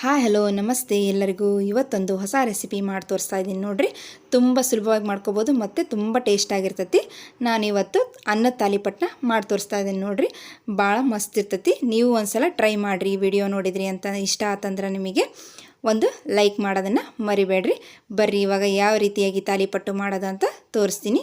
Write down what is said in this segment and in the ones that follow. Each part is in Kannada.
ಹಾಯ್ ಹಲೋ ನಮಸ್ತೆ ಎಲ್ಲರಿಗೂ. ಇವತ್ತೊಂದು ಹೊಸ ರೆಸಿಪಿ ಮಾಡಿ ತೋರಿಸ್ತಾ ಇದ್ದೀನಿ ನೋಡಿರಿ. ತುಂಬ ಸುಲಭವಾಗಿ ಮಾಡ್ಕೋಬೋದು, ಮತ್ತು ತುಂಬ ಟೇಸ್ಟ್ ಆಗಿರ್ತೈತಿ. ನಾನಿವತ್ತು ಅನ್ನದ ತಾಲಿಪಟ್ಟನ ಮಾಡಿ ತೋರಿಸ್ತಾ ಇದ್ದೀನಿ ನೋಡಿರಿ. ಭಾಳ ಮಸ್ತ್ ಇರ್ತೈತಿ. ನೀವು ಒಂದು ಸಲ ಟ್ರೈ ಮಾಡಿರಿ ವಿಡಿಯೋ ನೋಡಿದ್ರಿ ಅಂತ ಇಷ್ಟ ಆತಂದ್ರೆ ನಿಮಗೆ. ಒಂದು ಲೈಕ್ ಮಾಡೋದನ್ನು ಮರಿಬೇಡ್ರಿ. ಬರ್ರಿ, ಇವಾಗ ಯಾವ ರೀತಿಯಾಗಿ ತಾಲಿಪಟ್ಟು ಮಾಡೋದು ಅಂತ ತೋರಿಸ್ತೀನಿ.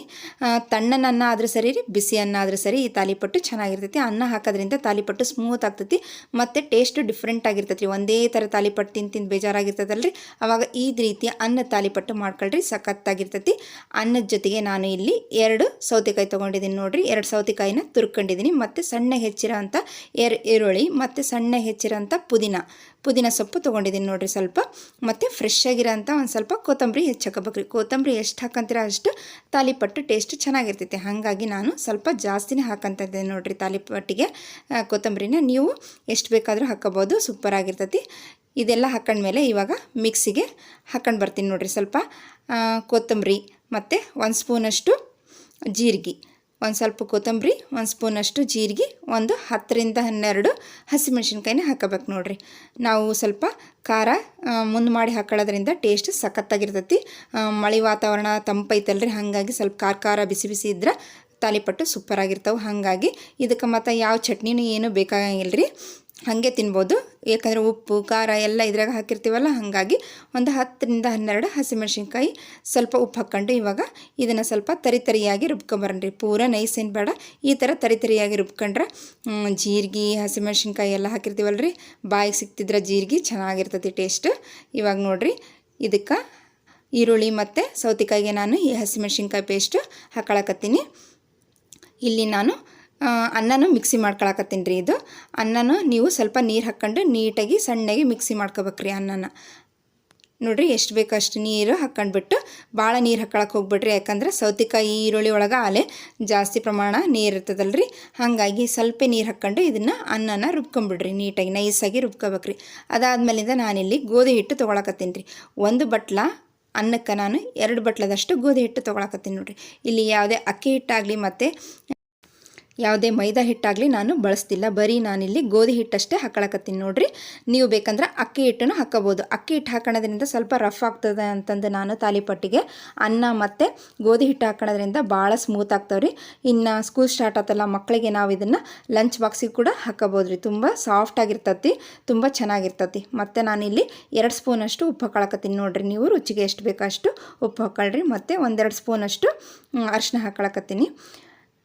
ತಣ್ಣನನ್ನ ಆದರೂ ಸರಿ ರೀ ಬಿಸಿ ಅನ್ನ ಆದರೂ ಸರಿ ಈ ತಾಲಿಪಟ್ಟು ಚೆನ್ನಾಗಿರ್ತೈತಿ. ಅನ್ನ ಹಾಕೋದ್ರಿಂದ ತಾಲಿಪಟ್ಟು ಸ್ಮೂತ್ ಆಗ್ತೈತಿ. ಮತ್ತು ಟೇಸ್ಟ್ ಡಿಫ್ರೆಂಟ್ ಆಗಿರ್ತೈತಿ. ಒಂದೇ ಥರ ತಾಲಿಪಟ್ಟು ತಿಂದು ತಿಂದು ಬೇಜಾರಾಗಿರ್ತದಲ್ರಿ. ಅವಾಗ ಈ ರೀತಿಯ ಅನ್ನ ತಾಲಿಪಟ್ಟು ಮಾಡ್ಕೊಳ್ರಿ, ಸಖತ್ತಾಗಿರ್ತೈತಿ. ಅನ್ನದ ಜೊತೆಗೆ ನಾನು ಇಲ್ಲಿ ಎರಡು ಸೌತೆಕಾಯಿ ತೊಗೊಂಡಿದ್ದೀನಿ ನೋಡಿರಿ. ಎರಡು ಸೌತೆಕಾಯಿನ ತುರ್ಕೊಂಡಿದ್ದೀನಿ. ಮತ್ತು ಸಣ್ಣ ಹೆಚ್ಚಿರೋ ಅಂಥ ಎರ್, ಈರುಳ್ಳಿ, ಮತ್ತು ಸಣ್ಣ ಹೆಚ್ಚಿರೋ ಅಂಥ ಪುದೀನ. ಪುದೀನ ಸೊಪ್ಪು ತೊಗೊಂಡಿದ್ದೀನಿ ನೋಡಿರಿ ಸ್ವಲ್ಪ. ಮತ್ತು ಫ್ರೆಶ್ ಆಗಿರೋಂಥ ಒಂದು ಸ್ವಲ್ಪ ಕೊತ್ತಂಬರಿ ಹೆಚ್ಚಾಕಬೇಕ್ರಿ ಕೊತ್ತಂಬರಿ ಎಷ್ಟು ಹಾಕಂತೀರ ಅಷ್ಟು ತಾಲಿಪಟ್ಟು ಟೇಸ್ಟ್ ಚೆನ್ನಾಗಿರ್ತೈತೆ. ಹಾಗಾಗಿ ನಾನು ಸ್ವಲ್ಪ ಜಾಸ್ತಿನೇ ಹಾಕಂತ ನೋಡ್ರಿ ತಾಲಿಪಟ್ಟಿಗೆ. ಕೊತ್ತಂಬರಿನ ನೀವು ಎಷ್ಟು ಬೇಕಾದರೂ ಹಾಕೋಬೋದು ಸೂಪರ್ ಆಗಿರ್ತೈತಿ. ಇದೆಲ್ಲ ಹಾಕೊಂಡ್ಮೇಲೆ ಇವಾಗ ಮಿಕ್ಸಿಗೆ ಹಾಕೊಂಡು ಬರ್ತೀನಿ ನೋಡಿರಿ ಸ್ವಲ್ಪ. ಕೊತ್ತಂಬರಿ ಮತ್ತು ಒಂದು ಸ್ಪೂನಷ್ಟು ಜೀರಿಗೆ. ಒಂದು ಸ್ವಲ್ಪ ಕೊತ್ತಂಬರಿ, ಒಂದು ಸ್ಪೂನಷ್ಟು ಜೀರಿಗೆ, ಒಂದು ಹತ್ತರಿಂದ ಹನ್ನೆರಡು ಹಸಿಮೆಣ್ಸಿನ್ಕಾಯಿನ ಹಾಕೋಬೇಕು ನೋಡಿರಿ. ನಾವು ಸ್ವಲ್ಪ ಖಾರ ಮುಂದೆ ಮಾಡಿ ಹಾಕೊಳ್ಳೋದ್ರಿಂದ ಟೇಸ್ಟ್ ಸಖತ್ತಾಗಿರ್ತೈತಿ. ಮಳೆ ವಾತಾವರಣ ತಂಪೈತಲ್ರಿ ಹಾಗಾಗಿ ಸ್ವಲ್ಪ ಖಾರ ಖಾರ ಬಿಸಿ ಬಿಸಿ ಇದ್ರೆ ತಾಲಿಪಟ್ಟು ಸೂಪರ್ ಆಗಿರ್ತಾವೆ. ಹಾಗಾಗಿ ಇದಕ್ಕೆ ಮತ್ತು ಯಾವ ಚಟ್ನಿನೂ ಏನು ಬೇಕಾಗಂಗಿಲ್ಲ ರೀ ಹಾಗೆ ತಿನ್ಬೋದು. ಏಕೆಂದರೆ ಉಪ್ಪು, ಖಾರ ಎಲ್ಲ ಇದ್ರಾಗ ಹಾಕಿರ್ತೀವಲ್ಲ, ಹಾಗಾಗಿ ಒಂದು ಹತ್ತರಿಂದ ಹನ್ನೆರಡು ಹಸಿಮೆಣ್ಸಿನ್ಕಾಯಿ ಸ್ವಲ್ಪ ಉಪ್ಪು ಹಾಕ್ಕೊಂಡು ಇವಾಗ ಇದನ್ನು ಸ್ವಲ್ಪ ತರಿ ತರಿಯಾಗಿ ರುಬ್ಕೊಂಬರ್ರಿ ಪೂರ ಏನು ಬೇಡ. ಈ ಥರ ತರಿ ತರಿಯಾಗಿ ರುಬ್ಕೊಂಡ್ರೆ ಜೀರಿಗೆ, ಹಸಿಮೆಣ್ಸಿನ್ಕಾಯಿ ಎಲ್ಲ ಹಾಕಿರ್ತೀವಲ್ಲ ರೀ ಬಾಯಿಗೆ ಸಿಕ್ತಿದ್ರೆ ಜೀರಿಗೆ ಚೆನ್ನಾಗಿರ್ತೈತಿ ಟೇಸ್ಟ್. ಇವಾಗ ನೋಡಿರಿ, ಇದಕ್ಕೆ ಈರುಳ್ಳಿ ಮತ್ತು ಸೌತೆಕಾಯಿಗೆ ನಾನು ಈ ಹಸಿಮೆಣ್ಸಿನ್ಕಾಯಿ ಪೇಸ್ಟ್ ಹಾಕೊಳಕತ್ತೀನಿ. ಇಲ್ಲಿ ನಾನು ಅನ್ನನೂ ಮಿಕ್ಸಿ ಮಾಡ್ಕೊಳಕತ್ತೀನಿ ರೀ ಇದು. ಅನ್ನನೂ ನೀವು ಸ್ವಲ್ಪ ನೀರು ಹಾಕ್ಕೊಂಡು ನೀಟಾಗಿ ಸಣ್ಣಗೆ ಮಿಕ್ಸಿ ಮಾಡ್ಕೋಬೇಕ್ರಿ ಅನ್ನನ. ನೋಡ್ರಿ ಎಷ್ಟು ಬೇಕೋ ಅಷ್ಟು ನೀರು ಹಾಕ್ಕೊಂಡ್ಬಿಟ್ಟು ಭಾಳ ನೀರು ಹಾಕ್ಕೊಳಕ್ಕೆ ಹೋಗ್ಬಿಡ್ರಿ. ಯಾಕಂದ್ರೆ ಸೌತೆಕಾಯಿ, ಈರುಳ್ಳಿ ಒಳಗೆ ಆಲೆ ಜಾಸ್ತಿ ಪ್ರಮಾಣ ನೀರು ಇರ್ತದಲ್ರಿ. ಹಾಗಾಗಿ ಸ್ವಲ್ಪ ನೀರು ಹಾಕ್ಕೊಂಡು ಇದನ್ನು ಅನ್ನನ ರುಬ್ಕೊಂಬಿಡ್ರಿ. ನೀಟಾಗಿ ನೈಸಾಗಿ ರುಬ್ಕೋಬೇಕ್ರಿ. ಅದಾದ್ಮೇಲಿಂದ ನಾನಿಲ್ಲಿ ಗೋಧಿ ಹಿಟ್ಟು ತೊಗೊಳಕತ್ತೀನಿ ರೀ. ಒಂದು ಬಟ್ಲ ಅನ್ನಕ್ಕೆ ನಾನು ಎರಡು ಬಟ್ಲದಷ್ಟು ಗೋಧಿ ಹಿಟ್ಟು ತೊಗೊಳಕತ್ತೀನಿ ನೋಡ್ರಿ. ಇಲ್ಲಿ ಯಾವುದೇ ಅಕ್ಕಿ ಹಿಟ್ಟಾಗಲಿ ಮತ್ತು ಯಾವುದೇ ಮೈದಾ ಹಿಟ್ಟಾಗಲಿ ನಾನು ಬಳಸ್ತಿಲ್ಲ. ಬರೀ ನಾನಿಲ್ಲಿ ಗೋಧಿ ಹಿಟ್ಟಷ್ಟೇ ಹಾಕೊಳಕತ್ತೀನಿ ನೋಡ್ರಿ. ನೀವು ಬೇಕಂದ್ರೆ ಅಕ್ಕಿ ಹಿಟ್ಟನ್ನು ಹಾಕೋಬೋದು. ಅಕ್ಕಿ ಹಿಟ್ಟು ಹಾಕೋದ್ರಿಂದ ಸ್ವಲ್ಪ ರಫ್ ಆಗ್ತದೆ ಅಂತಂದು ನಾನು ತಾಲಿಪಟ್ಟಿಗೆ ಅನ್ನ ಮತ್ತು ಗೋಧಿ ಹಿಟ್ಟು ಹಾಕೋದ್ರಿಂದ ಭಾಳ ಸ್ಮೂತ್ ಆಗ್ತಾವ್ರಿ. ಇನ್ನು ಸ್ಕೂಲ್ ಸ್ಟಾರ್ಟ್ ಆತಲ್ಲ ಮಕ್ಕಳಿಗೆ ನಾವು ಇದನ್ನು ಲಂಚ್ ಬಾಕ್ಸಿಗೆ ಕೂಡ ಹಾಕೋಬೋದು ರೀ ತುಂಬ ಸಾಫ್ಟ್ ಆಗಿರ್ತತಿ, ತುಂಬ ಚೆನ್ನಾಗಿರ್ತತಿ. ಮತ್ತು ನಾನಿಲ್ಲಿ ಎರಡು ಸ್ಪೂನಷ್ಟು ಉಪ್ಪು ಹಾಕೊಳಕತ್ತೀನಿ ನೋಡ್ರಿ. ನೀವು ರುಚಿಗೆ ಎಷ್ಟು ಬೇಕೋ ಅಷ್ಟು ಉಪ್ಪು ಹಾಕೊಳ್ರಿ ಮತ್ತು ಒಂದೆರಡು ಸ್ಪೂನಷ್ಟು ಅರಿಶಿನ ಹಾಕೊಳಕತ್ತೀನಿ.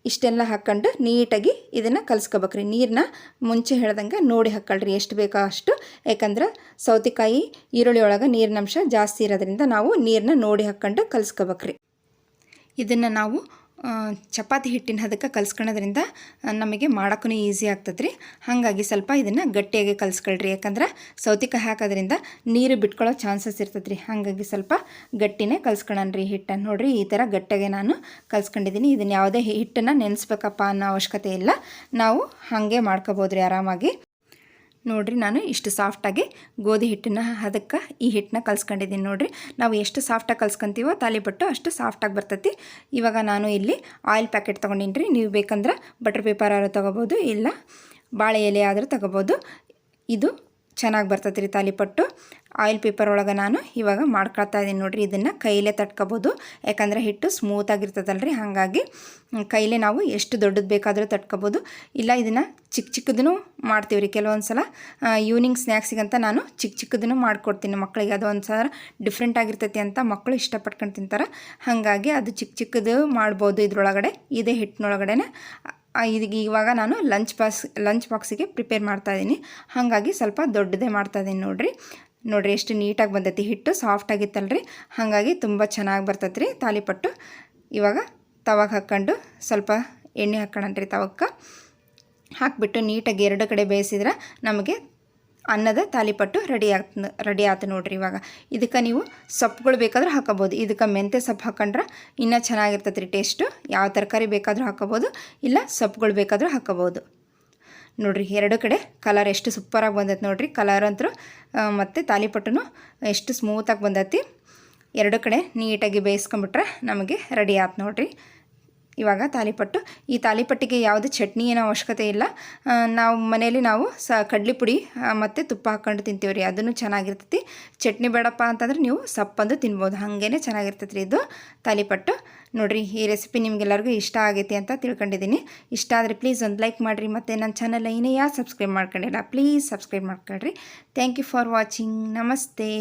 ಇಷ್ಟೆಲ್ಲ ಹಾಕ್ಕೊಂಡು ನೀಟಾಗಿ ಇದನ್ನು ಕಲಸ್ಕೊಬೇಕ್ರಿ. ನೀರನ್ನ ಮುಂಚೆ ಹೇಳ್ದಂಗೆ ನೋಡಿ ಹಾಕ್ಕೊಳ್ರಿ ಎಷ್ಟು ಬೇಕೋ ಅಷ್ಟು. ಯಾಕಂದ್ರೆ ಸೌತೆಕಾಯಿ, ಈರುಳ್ಳಿ ಒಳಗೆ ನೀರಿನಂಶ ಜಾಸ್ತಿ ಇರೋದ್ರಿಂದ ನಾವು ನೀರನ್ನ ನೋಡಿ ಹಾಕ್ಕೊಂಡು ಕಲಸ್ಕೊಬೇಕ್ರಿ. ಇದನ್ನು ನಾವು ಚಪಾತಿ ಹಿಟ್ಟಿನ ಹದಕ್ಕೆ ಕಲ್ಸ್ಕೊಳ್ಳೋದ್ರಿಂದ ನಮಗೆ ಮಾಡೋಕ್ಕೂ ಈಸಿ ಆಗ್ತದೆ ರೀ ಹಾಗಾಗಿ ಸ್ವಲ್ಪ ಇದನ್ನು ಗಟ್ಟಿಯಾಗಿ ಕಲಿಸ್ಕೊಳ್ರಿ. ಯಾಕಂದ್ರೆ ಸೌತೆಕಾಯಿ ಹಾಕೋದ್ರಿಂದ ನೀರು ಬಿಟ್ಕೊಳ್ಳೋ ಚಾನ್ಸಸ್ ಇರ್ತದೆ ರೀ ಹಾಗಾಗಿ ಸ್ವಲ್ಪ ಗಟ್ಟಿನೇ ಕಲ್ಸ್ಕೊಳ್ಳೋಣ ರೀ ಹಿಟ್ಟನ್ನು. ನೋಡಿರಿ, ಈ ಥರ ಗಟ್ಟಿಗೆ ನಾನು ಕಲ್ಸ್ಕೊಂಡಿದ್ದೀನಿ ಇದನ್ನು ಯಾವುದೇ ಹಿಟ್ಟನ್ನು ನೆನೆಸ್ಬೇಕಪ್ಪ ಅನ್ನೋ ಅವಶ್ಯಕತೆ ಇಲ್ಲ. ನಾವು ಹಾಗೆ ಮಾಡ್ಕೋಬೋದು ರೀ ಆರಾಮಾಗಿ. ನೋಡ್ರಿ ನಾನು ಇಷ್ಟು ಸಾಫ್ಟಾಗಿ ಗೋಧಿ ಹಿಟ್ಟನ್ನ, ಅದಕ್ಕೆ ಈ ಹಿಟ್ಟನ್ನ ಕಲ್ಸ್ಕೊಂಡಿದ್ದೀನಿ ನೋಡ್ರಿ. ನಾವು ಎಷ್ಟು ಸಾಫ್ಟಾಗಿ ಕಲ್ಸ್ಕೊಂತೀವೋ ತಾಲಿಪಟ್ಟು ಅಷ್ಟು ಸಾಫ್ಟಾಗಿ ಬರ್ತೈತಿ. ಇವಾಗ ನಾನು ಇಲ್ಲಿ ಆಯಿಲ್ ಪ್ಯಾಕೆಟ್ ತೊಗೊಂಡಿನಿ ನೀವು ಬೇಕಂದ್ರೆ ಬಟರ್ ಪೇಪರ್ ಆದ್ರೂ ತೊಗೋಬೋದು, ಇಲ್ಲ ಬಾಳೆ ಎಲೆ ಆದರೂ ತೊಗೋಬೋದು. ಇದು ಚೆನ್ನಾಗಿ ಬರ್ತೈತೆ ರೀ ತಾಲಿಪಟ್ಟು ಆಯಿಲ್ ಪೇಪರ್ ಒಳಗೆ ನಾನು ಇವಾಗ ಮಾಡ್ಕೊಳ್ತಾ ಇದ್ದೀನಿ ನೋಡಿರಿ, ಇದನ್ನು ಕೈಲೇ ತಟ್ಕೋಬೋದು. ಯಾಕಂದರೆ ಹಿಟ್ಟು ಸ್ಮೂತಾಗಿರ್ತದಲ್ಲ ರೀ ಹಾಗಾಗಿ ಕೈಲೇ ನಾವು ಎಷ್ಟು ದೊಡ್ಡದು ಬೇಕಾದರೂ ತಟ್ಕೋಬೋದು. ಇಲ್ಲ, ಇದನ್ನು ಚಿಕ್ಕ ಚಿಕ್ಕದೂ ಮಾಡ್ತೀವಿ ರೀ ಕೆಲವೊಂದು ಸಲ ಈವ್ನಿಂಗ್ ಸ್ನ್ಯಾಕ್ಸಿಗಂತ ನಾನು ಚಿಕ್ಕ ಚಿಕ್ಕದನ್ನು ಮಾಡಿಕೊಡ್ತೀನಿ ಮಕ್ಕಳಿಗೆ. ಅದು ಒಂದು ಸಲ ಡಿಫ್ರೆಂಟ್ ಆಗಿರ್ತೈತಿ ಅಂತ ಮಕ್ಕಳು ಇಷ್ಟಪಟ್ಕೊಂಡು ತಿಂತಾರೆ. ಹಾಗಾಗಿ ಅದು ಚಿಕ್ಕ ಚಿಕ್ಕದು ಮಾಡ್ಬೋದು ಇದ್ರೊಳಗಡೆ. ಇದೇ ಹಿಟ್ಟಿನೊಳಗಡೆನೆ. ಇದೀಗ ಇವಾಗ ನಾನು ಲಂಚ್ ಬಾಕ್ಸ್ ಲಂಚ್ ಬಾಕ್ಸಿಗೆ ಪ್ರಿಪೇರ್ ಮಾಡ್ತಾಯಿದ್ದೀನಿ ಹಾಗಾಗಿ ಸ್ವಲ್ಪ ದೊಡ್ಡದೇ ಮಾಡ್ತಾಯಿದ್ದೀನಿ ನೋಡಿರಿ. ನೋಡಿರಿ ಎಷ್ಟು ನೀಟಾಗಿ ಬಂದೈತಿ. ಹಿಟ್ಟು ಸಾಫ್ಟ್ ಆಗಿತ್ತಲ್ರಿ. ಹಾಗಾಗಿ ತುಂಬ ಚೆನ್ನಾಗಿ ಬರ್ತೈತೆ ರೀ ತಾಲಿಪಟ್ಟು. ಇವಾಗ ತವಾಗ ಹಾಕ್ಕೊಂಡು ಸ್ವಲ್ಪ ಎಣ್ಣೆ ಹಾಕ್ಕೊಳ್ಳೋಣ್ರಿ ತವಕ್ಕೆ ಹಾಕಿಬಿಟ್ಟು ನೀಟಾಗಿ ಎರಡು ಕಡೆ ಬೇಯಿಸಿದ್ರೆ ನಮಗೆ ಅನ್ನದ ತಾಲಿಪಟ್ಟು ರೆಡಿ ಆಗ್ತ ರೆಡಿ ಆಯ್ತು ನೋಡ್ರಿ ಇವಾಗ. ಇದಕ್ಕೆ ನೀವು ಸೊಪ್ಪುಗಳು ಬೇಕಾದರೂ ಹಾಕೋಬೋದು. ಇದಕ್ಕೆ ಮೆಂತ್ಯ ಸೊಪ್ಪು ಹಾಕೊಂಡ್ರೆ ಇನ್ನೂ ಚೆನ್ನಾಗಿರ್ತೈತೆ ರೀ ಟೇಸ್ಟು. ಯಾವ ತರಕಾರಿ ಬೇಕಾದರೂ ಹಾಕೋಬೋದು. ಇಲ್ಲ ಸೊಪ್ಪುಗಳು ಬೇಕಾದರೂ ಹಾಕೋಬೋದು. ನೋಡಿರಿ ಎರಡು ಕಡೆ ಕಲರ್ ಎಷ್ಟು ಸೂಪರಾಗಿ ಬಂದೈತೆ ನೋಡಿರಿ. ಕಲರ್ ಅಂತೂ ಮತ್ತು ತಾಲಿಪಟ್ಟುನು ಎಷ್ಟು ಸ್ಮೂತಾಗಿ ಬಂದೈತಿ. ಎರಡು ಕಡೆ ನೀಟಾಗಿ ಬೇಯಿಸ್ಕೊಂಬಿಟ್ರೆ ನಮಗೆ ರೆಡಿ ಆಯ್ತು ನೋಡ್ರಿ. ಇವಾಗ ತಾಲಿಪಟ್ಟು. ಈ ತಾಲಿಪಟ್ಟಿಗೆ ಯಾವುದೇ ಚಟ್ನಿ ಏನೋ ಅವಶ್ಯಕತೆ ಇಲ್ಲ. ನಾವು ಮನೆಯಲ್ಲಿ ನಾವು ಸ ಕಡ್ಲಿ ಪುಡಿ ಮತ್ತು ತುಪ್ಪ ಹಾಕ್ಕೊಂಡು ತಿಂತೀವಿ ರೀ. ಅದನ್ನು ಚೆನ್ನಾಗಿರ್ತೈತಿ. ಚಟ್ನಿ ಬೇಡಪ್ಪ ಅಂತಂದ್ರೆ ನೀವು ಸಪ್ಪಂದು ತಿನ್ಬೋದು. ಹಾಗೇ ಚೆನ್ನಾಗಿರ್ತೈತಿ ರೀ ಇದು ತಾಲಿಪಟ್ಟು. ನೋಡಿರಿ, ಈ ರೆಸಿಪಿ ನಿಮಗೆಲ್ಲರಿಗೂ ಇಷ್ಟ ಆಗೈತಿ ಅಂತ ತಿಳ್ಕೊಂಡಿದ್ದೀನಿ. ಇಷ್ಟ ಆದರೆ ಪ್ಲೀಸ್ ಒಂದು ಲೈಕ್ ಮಾಡಿರಿ. ಮತ್ತು ನನ್ನ ಚಾನಲ್ ಏನೇ ಯಾರು ಸಬ್ಸ್ಕ್ರೈಬ್ ಮಾಡ್ಕೊಂಡಿಲ್ಲ, ಪ್ಲೀಸ್ ಸಬ್ಸ್ಕ್ರೈಬ್ ಮಾಡ್ಕೊಳ್ರಿ. Thank you for watching. ನಮಸ್ತೆ.